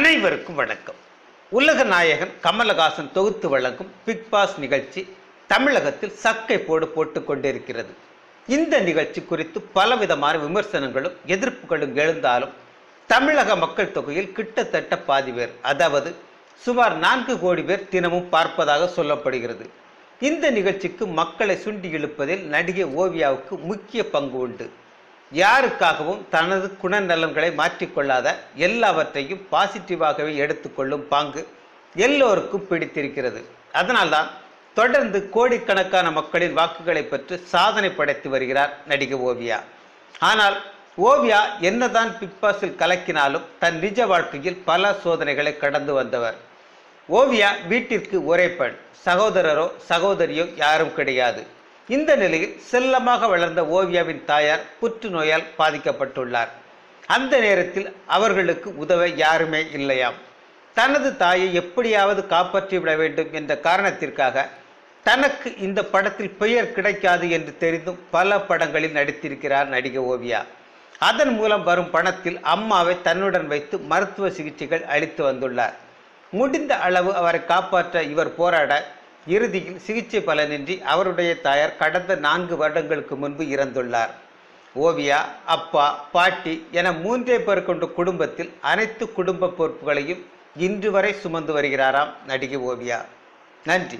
அனைவருக்கும் வணக்கம். உலக நாயகன் கமலஹாசன் தொகுத்து வழங்கும் பிக் பாஸ் நிகழ்ச்சி தமிழகத்தில் சக்கை போடு போட்டு கொண்டிருக்கிறது. இந்த நிகழ்ச்சி குறித்து பலவிதமான விமர்சனங்களும் எதிர்ப்புகளும் எழுந்தாலும் தமிழக மக்கள் தொகையில் கிட்டத்தட்ட பாதி பேர் அதாவது சுமார் நான்கு கோடி பேர் தினமும் பார்ப்பதாக சொல்லப்படுகிறது. இந்த நிகழ்ச்சிக்கு மக்களை சுண்டி இழுப்பதில் நடிகை ஓவியாவுக்கு முக்கிய பங்கு உண்டு. யாருக்காகவும் தனது குணநலன்களை மாற்றிக்கொள்ளாத எல்லாவற்றையும் பாசிட்டிவாகவே எடுத்துக்கொள்ளும் பாங்கு எல்லோருக்கும் பிடித்திருக்கிறது. அதனால்தான் தொடர்ந்து கோடிக்கணக்கான மக்களின் வாக்குகளை பெற்று சாதனை படைத்து வருகிறார் நடிகை ஓவியா. ஆனால் ஓவியா என்னதான் பிக் பாஸில் கலக்கினாலும் தன் நிஜ வாழ்க்கையில் பல சோதனைகளை கடந்து வந்தவர். ஓவியா வீட்டிற்கு ஒரே பெண் சகோதரரோ சகோதரியோ யாரும் கிடையாது. இந்த நிலையில் செல்லமாக வளர்ந்த ஓவியாவின் தாயார் புற்றுநோயால் பாதிக்கப்பட்டுள்ளார். அந்த நேரத்தில் அவர்களுக்கு உதவ யாருமே இல்லையாம். தனது தாயை எப்படியாவது காப்பாற்றி விட வேண்டும் என்ற காரணத்திற்காக தனக்கு இந்த படத்தில் பெயர் கிடைக்காது என்று தெரிந்தும் பல படங்களில் நடித்திருக்கிறார் நடிகை ஓவியா. அதன் மூலம் வரும் பணத்தில் அம்மாவை தன்னுடன் வைத்து மருத்துவ சிகிச்சைகள் அளித்து வந்துள்ளார். முடிந்த அளவு அவரை காப்பாற்ற இவர் போராட இறுதியில் சிகிச்சை பலனின்றி அவருடைய தாயார் கடந்த நான்கு வருடங்களுக்கு முன்பு இறந்துள்ளார். ஓவியா அப்பா பாட்டி என மூன்றே பேர் கொண்ட குடும்பத்தில் அனைத்து குடும்ப பொறுப்புகளையும் இன்று வரை சுமந்து வருகிறாராம் நடிகை ஓவியா. நன்றி.